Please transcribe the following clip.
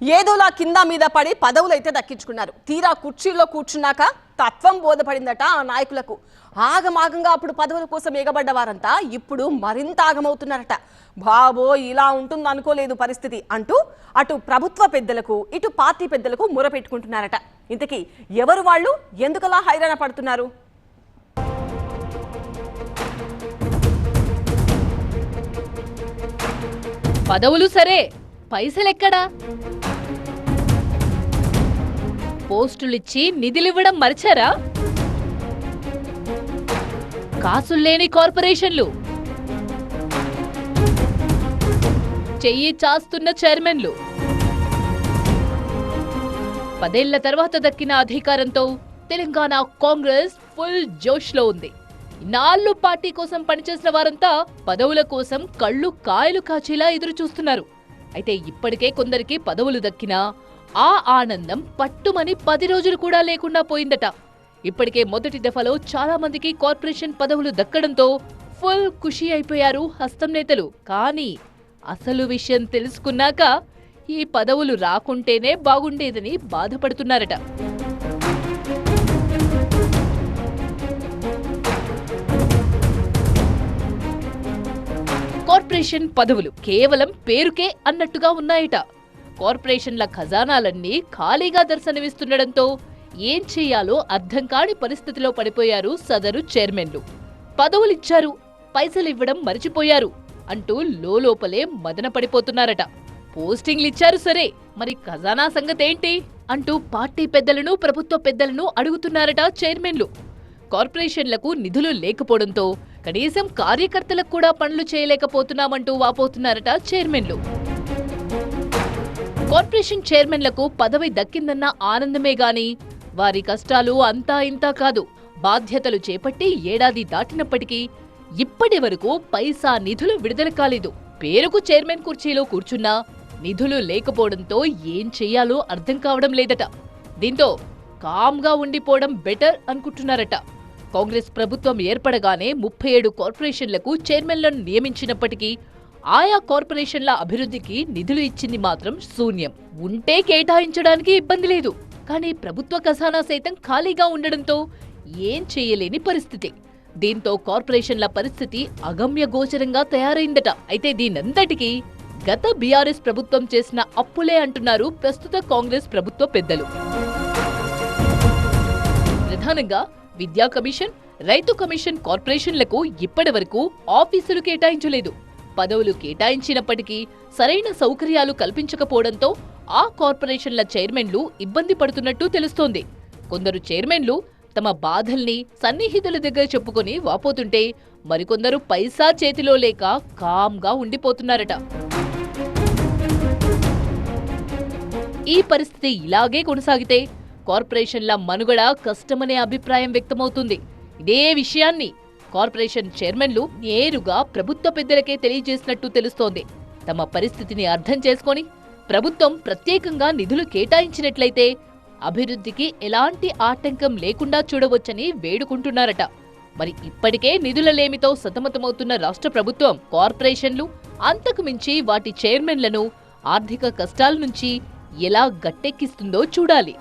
ఏదోలా కింద మీద పడి పదవులైతే దక్కించుకున్నారు. తీరా కుర్చీలో కూర్చున్నాక తత్వం బోధపడిందట ఆ నాయకులకు. ఆగమాగంగా అప్పుడు పదవుల కోసం ఎగబడ్డ వారంతా ఇప్పుడు మరింత ఆగమవుతున్నారట. బాబో ఇలా ఉంటుంది అనుకోలేదు పరిస్థితి అంటూ అటు ప్రభుత్వ పెద్దలకు ఇటు పార్టీ పెద్దలకు మురపెట్టుకుంటున్నారట. ఇంతకీ ఎవరు వాళ్ళు? ఎందుకలా హైరాణ పడుతున్నారు? పదవులు సరే పైసలెక్కడా? పోస్టులిచ్చి నిధులివ్వడం మర్చారా? కాసుల్లేని కార్పొరేషన్లు. చెయ్యి చాస్తున్న చైర్మన్లు. పదేళ్ళ తర్వాత దక్కిన అధికారంతో తెలంగాణ కాంగ్రెస్ ఫుల్ జోష్లో ఉంది. నాళ్ళు పార్టీ కోసం పనిచేసిన వారంతా పదవుల కోసం కళ్ళు కాయలు కాచేలా ఎదురు చూస్తున్నారు అయితే ఇప్పటికే కొందరికి పదవులు దక్కినా ఆ ఆనందం పట్టుమని పది రోజులు కూడా లేకుండా పోయిందట. ఇప్పటికే మొదటి దఫలో చాలా మందికి కార్పొరేషన్ పదవులు దక్కడంతో ఫుల్ ఖుషి అయిపోయారు హస్తం నేతలు. కానీ అసలు విషయం తెలుసుకున్నాక ఈ పదవులు రాకుంటేనే బాగుండేదని బాధపడుతున్నారట. కార్పొరేషన్ పదవులు కేవలం పేరుకే అన్నట్టుగా ఉన్నాయట. కార్పొరేషన్ల ఖజానాలన్నీ ఖాళీగా దర్శనమిస్తుండటంతో ఏం చేయాలో అర్థం కాని పరిస్థితిలో పడిపోయారు సదరు చైర్మన్లు. పదవులిచ్చారు పైసలు ఇవ్వడం మరిచిపోయారు అంటూ లోపలే మదన పడిపోతున్నారట. పోస్టింగ్లిచ్చారు సరే మరి ఖజానా సంగతేంటి? అంటూ పార్టీ పెద్దలను ప్రభుత్వ పెద్దలను అడుగుతున్నారట చైర్మన్లు. కార్పొరేషన్లకు నిధులు లేకపోవడంతో కనీసం కార్యకర్తలకు కూడా పనులు చేయలేకపోతున్నామంటూ వాపోతున్నారట చైర్మన్లు. కార్పొరేషన్ చైర్మన్లకు పదవి దక్కిందన్న ఆనందమే గాని వారి కష్టాలు అంతా ఇంతా కాదు. బాధ్యతలు చేపట్టి ఏడాది దాటినప్పటికీ ఇప్పటి వరకు పైసా నిధులు విడుదల కాలేదు. పేరుకు చైర్మన్ కుర్చీలో కూర్చున్నా నిధులు లేకపోవడంతో ఏం చేయాలో అర్థం కావడం లేదట. దీంతో కామ్గా ఉండిపోవడం బెటర్ అనుకుంటున్నారట. కాంగ్రెస్ ప్రభుత్వం ఏర్పడగానే ముప్పై ఏడు కార్పొరేషన్లకు చైర్మన్లను నియమించినప్పటికీ ఆయా కార్పొరేషన్ల అభివృద్ధికి నిధులు ఇచ్చింది మాత్రం శూన్యం. ఉంటే కేటాయించడానికి ఇబ్బంది లేదు. కానీ ప్రభుత్వ ఖజానా సైతం ఖాళీగా ఉండడంతో ఏం చేయలేని పరిస్థితి. దీంతో కార్పొరేషన్ల పరిస్థితి అగమ్య గోచరంగా తయారైందట. అయితే దీనంతటికీ గత బీఆర్ఎస్ ప్రభుత్వం చేసిన అప్పులే అంటున్నారు ప్రస్తుత కాంగ్రెస్ ప్రభుత్వ పెద్దలు. ప్రధానంగా విద్యా కమిషన్ రైతు కమిషన్ కార్పొరేషన్లకు ఇప్పటి వరకు ఆఫీసులు కేటాయించలేదు. పదవులు కేటాయించినప్పటికీ సరైన సౌకర్యాలు కల్పించకపోవడంతో ఆ కార్పొరేషన్ల చైర్మన్లు ఇబ్బంది పడుతున్నట్టు తెలుస్తోంది. కొందరు చైర్మన్లు తమ బాధల్ని సన్నిహితుల దగ్గర చెప్పుకొని వాపోతుంటే మరికొందరు పైసా చేతిలో లేక కామ్గా ఉండిపోతున్నారట. ఈ పరిస్థితి ఇలాగే కొనసాగితే కార్పొరేషన్ల మనుగడ కష్టమనే అభిప్రాయం వ్యక్తమవుతుంది. ఇదే విషయాన్ని కార్పొరేషన్ చైర్మన్లు నేరుగా ప్రభుత్వ పెద్దలకే తెలియజేసినట్టు తెలుస్తోంది. తమ పరిస్థితిని అర్థం చేసుకొని ప్రభుత్వం ప్రత్యేకంగా నిధులు కేటాయించినట్లయితే అభివృద్ధికి ఎలాంటి ఆటంకం లేకుండా చూడవచ్చని వేడుకుంటున్నారట. మరి ఇప్పటికే నిధులలేమితో సతమతమవుతున్న రాష్ట్ర ప్రభుత్వం కార్పొరేషన్లు అంతకు మించి వాటి చైర్మన్లను ఆర్థిక కష్టాల నుంచి ఎలా గట్టెక్కిస్తుందో చూడాలి.